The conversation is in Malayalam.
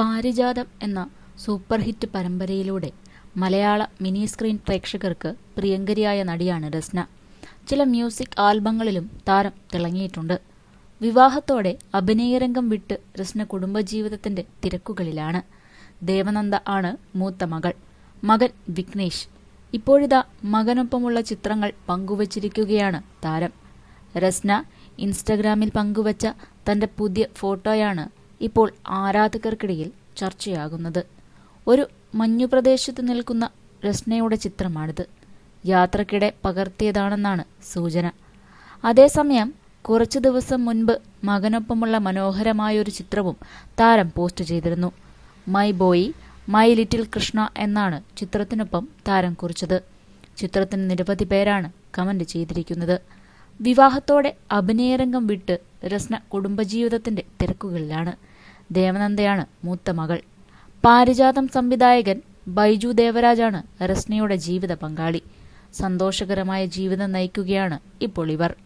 പാരിജാതം എന്ന സൂപ്പർ ഹിറ്റ് പരമ്പരയിലൂടെ മലയാള മിനി സ്ക്രീൻ പ്രേക്ഷകർക്ക് പ്രിയങ്കരിയായ നടിയാണ് രസ്ന. ചില മ്യൂസിക് ആൽബങ്ങളിലും താരം തിളങ്ങിയിട്ടുണ്ട്. വിവാഹത്തോടെ അഭിനയരംഗം വിട്ട് രസ്ന കുടുംബജീവിതത്തിന്റെ തിരക്കുകളിലാണ്. ദേവനന്ദ ആണ് മൂത്ത മകൾ. മകൻ വിഘ്നേഷ്. ഇപ്പോഴിതാ മകനൊപ്പമുള്ള ചിത്രങ്ങൾ പങ്കുവച്ചിരിക്കുകയാണ് താരം. രസ്ന ഇൻസ്റ്റഗ്രാമിൽ പങ്കുവച്ച തന്റെ പുതിയ ഫോട്ടോയാണ് ഇപ്പോൾ ആരാധകർക്കിടയിൽ ചർച്ചയാകുന്നത്. ഒരു മഞ്ഞുപ്രദേശത്ത് നിൽക്കുന്ന രസ്നയുടെ ചിത്രമാണിത്. യാത്രക്കിടെ പകർത്തിയതാണെന്നാണ് സൂചന. അതേസമയം കുറച്ചു ദിവസം മുൻപ് മകനൊപ്പമുള്ള മനോഹരമായൊരു ചിത്രവും താരം പോസ്റ്റ് ചെയ്തിരുന്നു. My boy my little Krishna എന്നാണ് ചിത്രത്തിനൊപ്പം താരം കുറിച്ചത്. ചിത്രത്തിന് നിരവധി പേരാണ് കമന്റ് ചെയ്തിരിക്കുന്നത്. വിവാഹത്തോടെ അഭിനയരംഗം വിട്ട് രസ്ന കുടുംബജീവിതത്തിന്റെ തിരക്കുകളിലാണ്. ദേവനന്ദയാണ് മൂത്ത മകൾ. പാരിജാതം സംവിധായകൻ ബൈജു ദേവരാജാണ് രസ്നയുടെ ജീവിത പങ്കാളി. സന്തോഷകരമായ ജീവിതം നയിക്കുകയാണ് ഇപ്പോൾ ഇവർ.